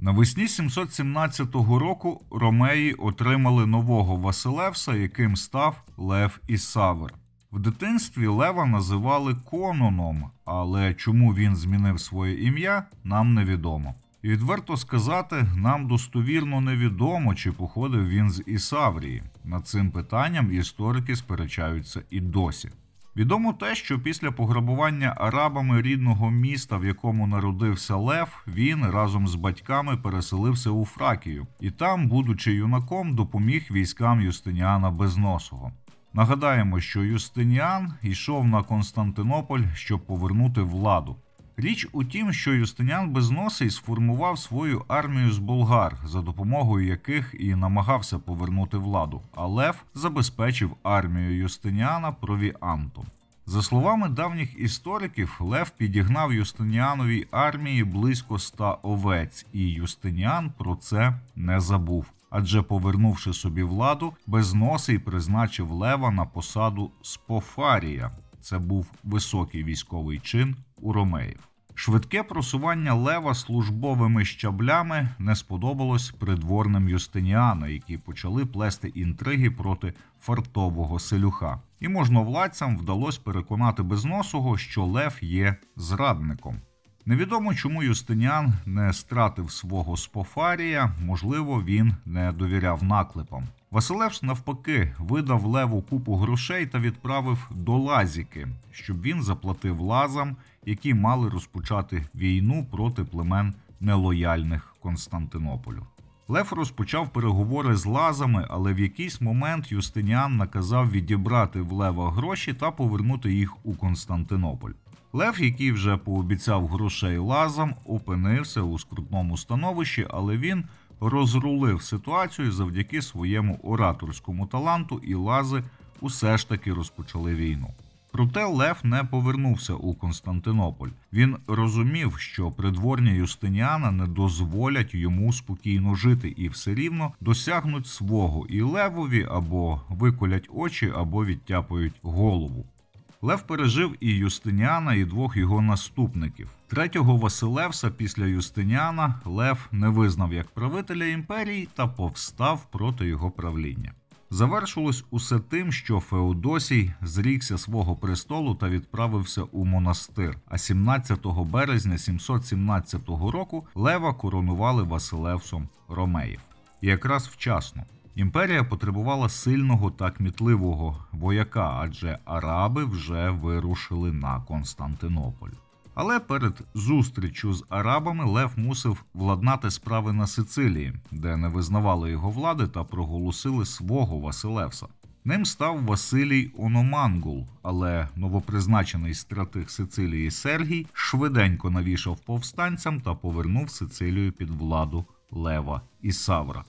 Навесні 717 року ромеї отримали нового Василевса, яким став Лев Ісавр. В дитинстві Лева називали Кононом, але чому він змінив своє ім'я, нам невідомо. Відверто сказати, нам достовірно невідомо, чи походив він з Ісаврії. Над цим питанням історики сперечаються і досі. Відомо те, що після пограбування арабами рідного міста, в якому народився Лев, він разом з батьками переселився у Фракію, і там, будучи юнаком, допоміг військам Юстиніана Безносого. Нагадаємо, що Юстиніан йшов на Константинополь, щоб повернути владу. Річ у тім, що Юстиніан Безносий сформував свою армію з болгар, за допомогою яких і намагався повернути владу, а Лев забезпечив армію Юстиніана провіантом. За словами давніх істориків, Лев підігнав Юстиніановій армії близько ста овець, і Юстиніан про це не забув. Адже, повернувши собі владу, безносий призначив Лева на посаду Спофарія. Це був високий військовий чин у ромеїв. Швидке просування Лева службовими щаблями не сподобалось придворним Юстиніана, які почали плести інтриги проти фартового селюха. І можновладцям вдалося переконати безносого, що Лев є зрадником. Невідомо, чому Юстиніан не стратив свого спофарія, можливо, він не довіряв наклепам. Василевс, навпаки, видав Леву купу грошей та відправив до Лазіки, щоб він заплатив лазам, які мали розпочати війну проти племен нелояльних Константинополю. Лев розпочав переговори з лазами, але в якийсь момент Юстиніан наказав відібрати в Лева гроші та повернути їх у Константинополь. Лев, який вже пообіцяв грошей лазам, опинився у скрутному становищі, але він розрулив ситуацію завдяки своєму ораторському таланту, і лази усе ж таки розпочали війну. Проте Лев не повернувся у Константинополь. Він розумів, що придворні Юстиніана не дозволять йому спокійно жити і все рівно досягнуть свого і Левові або виколять очі, або відтяпають голову. Лев пережив і Юстиніана, і двох його наступників. Третього Василевса після Юстиніана Лев не визнав як правителя імперії та повстав проти його правління. Завершилось усе тим, що Феодосій зрікся свого престолу та відправився у монастир. А 17 березня 717 року Лева коронували Василевсом Ромеїв. І якраз вчасно. Імперія потребувала сильного та кмітливого вояка, адже араби вже вирушили на Константинополь. Але перед зустрічю з арабами Лев мусив владнати справи на Сицилії, де не визнавали його влади та проголосили свого Василевса. Ним став Василій Ономангул, але новопризначений стратег Сицилії Сергій швиденько навішав повстанцям та повернув Сицилію під владу Лева і Савра.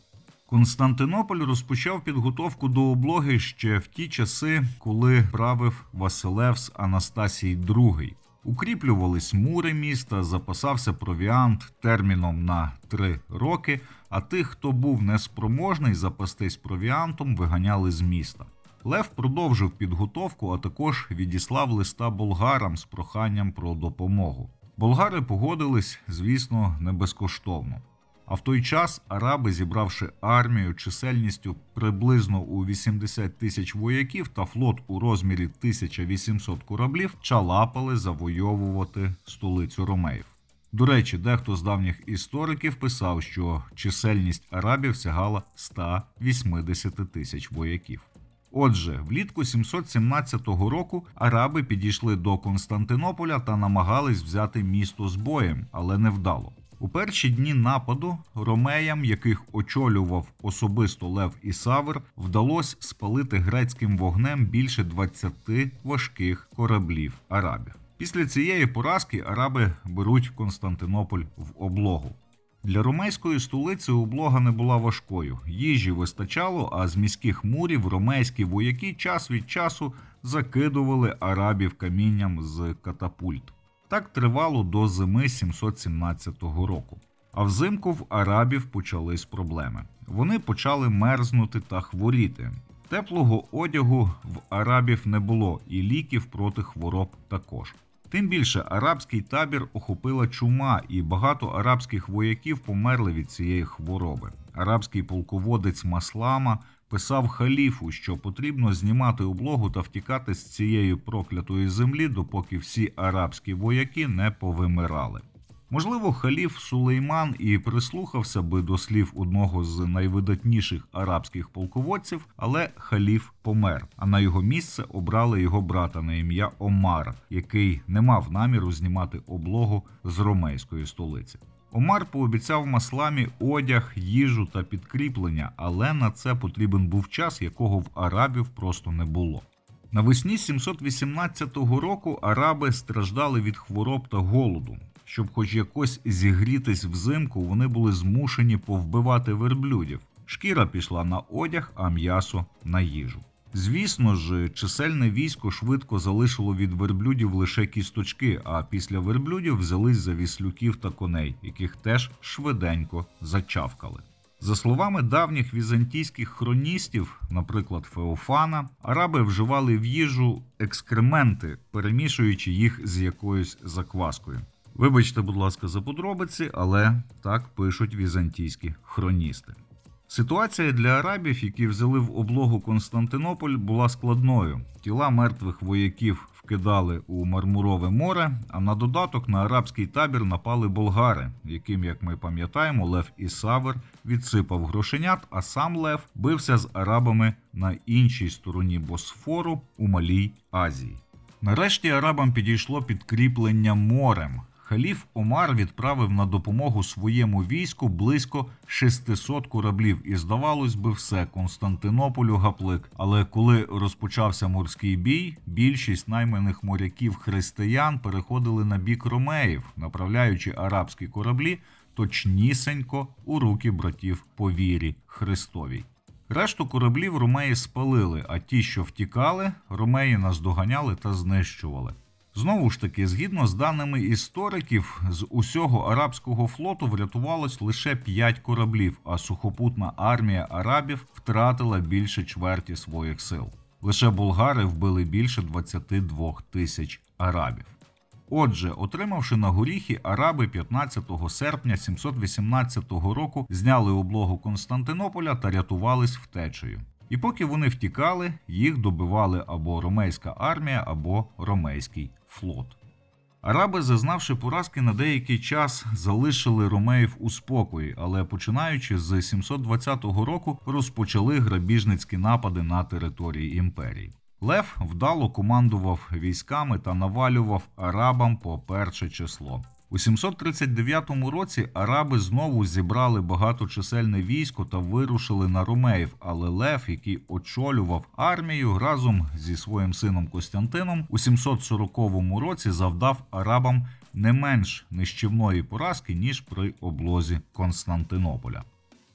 Константинополь розпочав підготовку до облоги ще в ті часи, коли правив Василевс Анастасій II. Укріплювались мури міста, запасався провіант терміном на три роки. А тих, хто був неспроможний запастись провіантом, виганяли з міста. Лев продовжив підготовку, а також відіслав листа болгарам з проханням про допомогу. Болгари погодились, звісно, не безкоштовно. А в той час араби, зібравши армію чисельністю приблизно у 80 тисяч вояків та флот у розмірі 1800 кораблів, чалапали завойовувати столицю ромеїв. До речі, дехто з давніх істориків писав, що чисельність арабів сягала 180 тисяч вояків. Отже, влітку 717 року араби підійшли до Константинополя та намагались взяти місто з боєм, але невдало. У перші дні нападу ромеям, яких очолював особисто Лев і Савр, вдалося спалити грецьким вогнем більше 20 важких кораблів арабів. Після цієї поразки араби беруть Константинополь в облогу. Для ромейської столиці облога не була важкою. Їжі вистачало, а з міських мурів ромейські вояки час від часу закидували арабів камінням з катапульт. Так тривало до зими 717 року. А взимку в арабів почались проблеми. Вони почали мерзнути та хворіти. Теплого одягу в арабів не було, і ліків проти хвороб також. Тим більше арабський табір охопила чума, і багато арабських вояків померли від цієї хвороби. Арабський полководець Маслама писав халіфу, що потрібно знімати облогу та втікати з цієї проклятої землі, допоки всі арабські вояки не повимирали. Можливо, халіф Сулейман і прислухався би до слів одного з найвидатніших арабських полководців, але халіф помер. А на його місце обрали його брата на ім'я Омар, який не мав наміру знімати облогу з ромейської столиці. Омар пообіцяв масламі одяг, їжу та підкріплення, але на це потрібен був час, якого в арабів просто не було. Навесні 718 року араби страждали від хвороб та голоду. Щоб хоч якось зігрітись взимку, вони були змушені повбивати верблюдів. Шкіра пішла на одяг, а м'ясо на їжу. Звісно ж, чисельне військо швидко залишило від верблюдів лише кісточки, а після верблюдів взялись за віслюків та коней, яких теж швиденько зачавкали. За словами давніх візантійських хроністів, наприклад, Феофана, араби вживали в їжу екскременти, перемішуючи їх з якоюсь закваскою. Вибачте, будь ласка, за подробиці, але так пишуть візантійські хроністи. Ситуація для арабів, які взяли в облогу Константинополь, була складною. Тіла мертвих вояків вкидали у Мармурове море, а на додаток на арабський табір напали болгари, яким, як ми пам'ятаємо, Лев і Савер відсипав грошенят, а сам Лев бився з арабами на іншій стороні Босфору у Малій Азії. Нарешті арабам підійшло підкріплення морем. Халіф Омар відправив на допомогу своєму війську близько 600 кораблів, і здавалось би, все Константинополю гаплик. Але коли розпочався морський бій, більшість найманих моряків християн переходили на бік ромеїв, направляючи арабські кораблі точнісенько у руки братів по вірі Христовій. Решту кораблів ромеї спалили, а ті, що втікали, ромеї наздоганяли та знищували. Знову ж таки, згідно з даними істориків, з усього арабського флоту врятувалось лише 5 кораблів, а сухопутна армія арабів втратила більше чверті своїх сил. Лише болгари вбили більше 22 тисяч арабів. Отже, отримавши на горіхи, араби 15 серпня 718 року зняли облогу Константинополя та рятувались втечею. І поки вони втікали, їх добивали або ромейська армія, або ромейський флот. Араби, зазнавши поразки на деякий час, залишили ромеїв у спокої, але починаючи з 720 року розпочали грабіжницькі напади на території імперії. Лев вдало командував військами та навалював арабам по перше число. У 739 році араби знову зібрали багаточисельне військо та вирушили на ромеїв, але Лев, який очолював армію разом зі своїм сином Костянтином, у 740 році завдав арабам не менш нищівної поразки ніж при облозі Константинополя.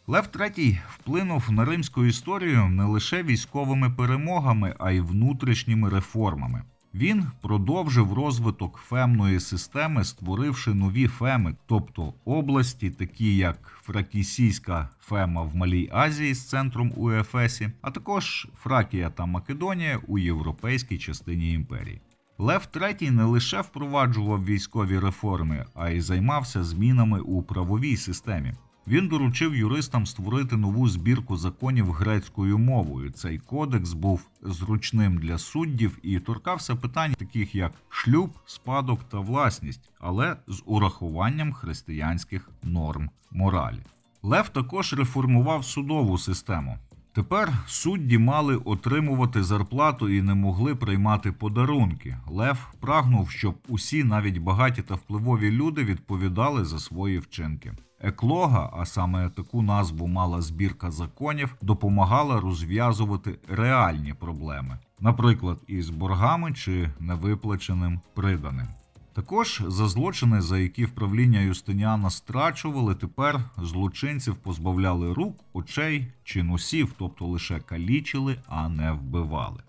Лев III вплинув на римську історію не лише військовими перемогами, а й внутрішніми реформами. Він продовжив розвиток фемної системи, створивши нові феми, тобто області, такі як Фракісійська фема в Малій Азії з центром у Ефесі, а також Фракія та Македонія у європейській частині імперії. Лев III не лише впроваджував військові реформи, а й займався змінами у правовій системі. Він доручив юристам створити нову збірку законів грецькою мовою. Цей кодекс був зручним для суддів і торкався питань, таких як шлюб, спадок та власність, але з урахуванням християнських норм моралі. Лев також реформував судову систему. Тепер судді мали отримувати зарплату і не могли приймати подарунки. Лев прагнув, щоб усі, навіть багаті та впливові люди, відповідали за свої вчинки. Еклога, а саме таку назву мала збірка законів, допомагала розв'язувати реальні проблеми, наприклад, із боргами чи невиплаченим приданим. Також за злочини, за які вправління Юстиніана страчували, тепер злочинців позбавляли рук, очей чи носів, тобто лише калічили, а не вбивали.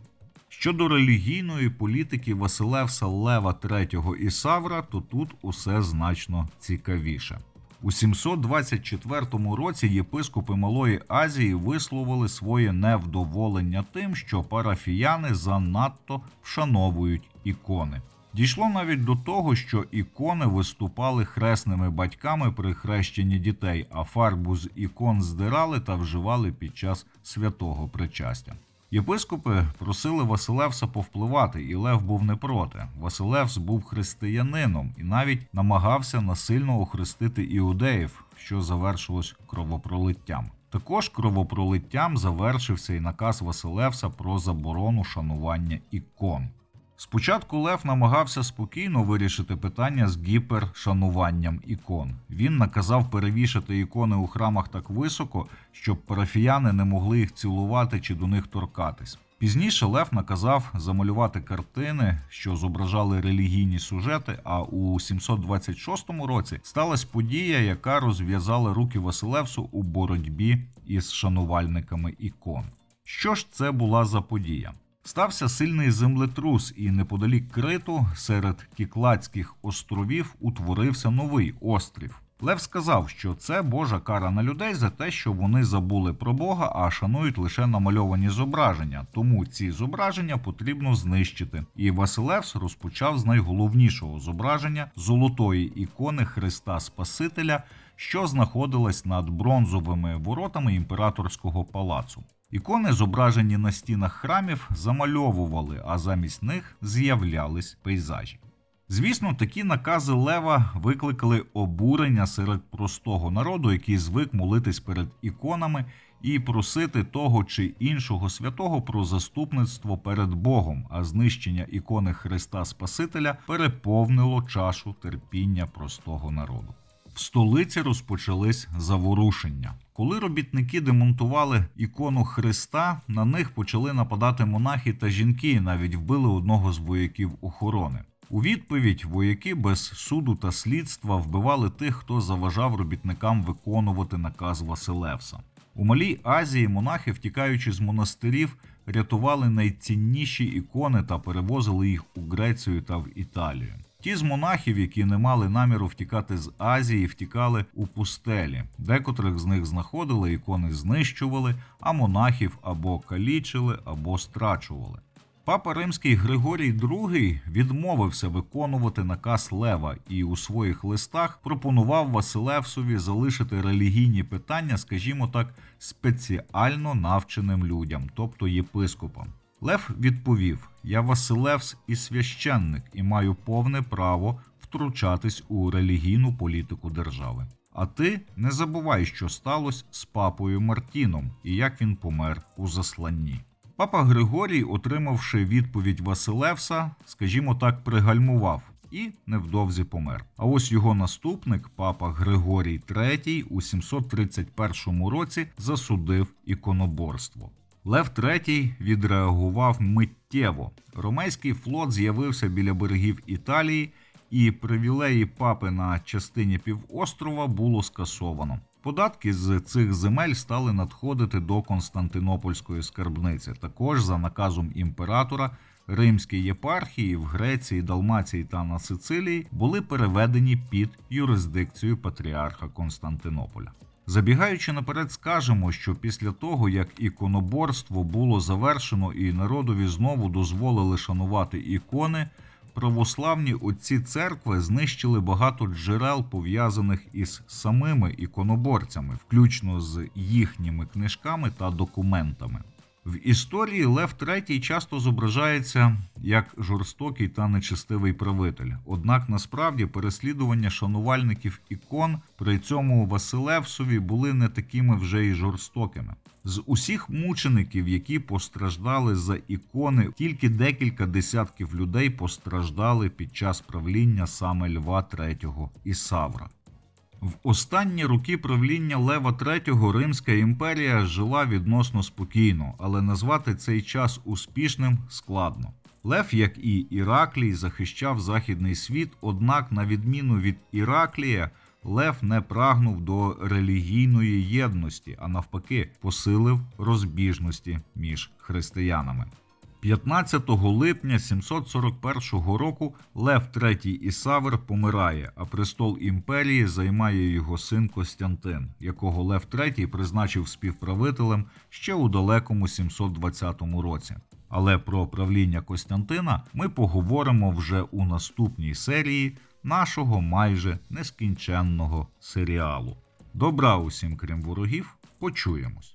Щодо релігійної політики Василевса Лева III і Савра, то тут усе значно цікавіше. У 724 році єпископи Малої Азії висловили своє невдоволення тим, що парафіяни занадто вшановують ікони. Дійшло навіть до того, що ікони виступали хресними батьками при хрещенні дітей, а фарбу з ікон здирали та вживали під час святого причастя. Єпископи просили Василевса повпливати, і Лев був не проти. Василевс був християнином і навіть намагався насильно охрестити іудеїв, що завершилось кровопролиттям. Також кровопролиттям завершився і наказ Василевса про заборону шанування ікон. Спочатку Лев намагався спокійно вирішити питання з гіпершануванням ікон. Він наказав перевішати ікони у храмах так високо, щоб парафіяни не могли їх цілувати чи до них торкатись. Пізніше Лев наказав замалювати картини, що зображали релігійні сюжети. А у 726 році сталася подія, яка розв'язала руки Василевсу у боротьбі із шанувальниками ікон. Що ж це була за подія? Стався сильний землетрус, і неподалік Криту, серед Кікладських островів, утворився новий острів. Лев сказав, що це Божа кара на людей за те, що вони забули про Бога, а шанують лише намальовані зображення. Тому ці зображення потрібно знищити. І Василевс розпочав з найголовнішого зображення золотої ікони Христа Спасителя, що знаходилась над бронзовими воротами імператорського палацу. Ікони, зображені на стінах храмів, замальовували, а замість них з'являлись пейзажі. Звісно, такі накази Лева викликали обурення серед простого народу, який звик молитись перед іконами і просити того чи іншого святого про заступництво перед Богом, а знищення ікони Христа Спасителя переповнило чашу терпіння простого народу. В столиці розпочались заворушення. Коли робітники демонтували ікону Христа, на них почали нападати монахи та жінки, і навіть вбили одного з вояків охорони. У відповідь вояки без суду та слідства вбивали тих, хто заважав робітникам виконувати наказ Василевса. У Малій Азії монахи, втікаючи з монастирів, рятували найцінніші ікони та перевозили їх у Грецію та в Італію. Ті з монахів, які не мали наміру втікати з Азії, втікали у пустелі. Декотрих з них знаходили, ікони знищували, а монахів або калічили, або страчували. Папа Римський Григорій II відмовився виконувати наказ Лева і у своїх листах пропонував Василевсові залишити релігійні питання, скажімо так, спеціально навченим людям, тобто єпископам. Лев відповів: Я Василевс і священник, і маю повне право втручатись у релігійну політику держави. А ти не забувай, що сталося з папою Мартіном і як він помер у засланні. Папа Григорій, отримавши відповідь Василевса, скажімо так, пригальмував і невдовзі помер. А ось його наступник, папа Григорій III, у 731 році засудив іконоборство. Лев III відреагував миттєво. Ромейський флот з'явився біля берегів Італії, і привілеї папи на частині півострова було скасовано. Податки з цих земель стали надходити до Константинопольської скарбниці. Також за наказом імператора римські єпархії в Греції, Далмації та на Сицилії були переведені під юрисдикцію патріарха Константинополя. Забігаючи наперед, скажемо, що після того, як іконоборство було завершено і народові знову дозволили шанувати ікони, православні отці церкви знищили багато джерел, пов'язаних із самими іконоборцями, включно з їхніми книжками та документами. В історії Лев III часто зображається як жорстокий та нечестивий правитель. Однак насправді переслідування шанувальників ікон при цьому Василевсові були не такими вже й жорстокими. З усіх мучеників, які постраждали за ікони, тільки декілька десятків людей постраждали під час правління саме Льва III і Савра. В останні роки правління Лева III Римська імперія жила відносно спокійно, але назвати цей час успішним складно. Лев, як і Іраклій, захищав західний світ, однак, на відміну від Іраклія, Лев не прагнув до релігійної єдності, а навпаки, посилив розбіжності між християнами. 15 липня 741 року Лев III Ісавр помирає, а престол імперії займає його син Костянтин, якого Лев III призначив співправителем ще у далекому 720 році. Але про правління Костянтина ми поговоримо вже у наступній серії нашого майже нескінченного серіалу. Добра усім, крім ворогів, почуємось.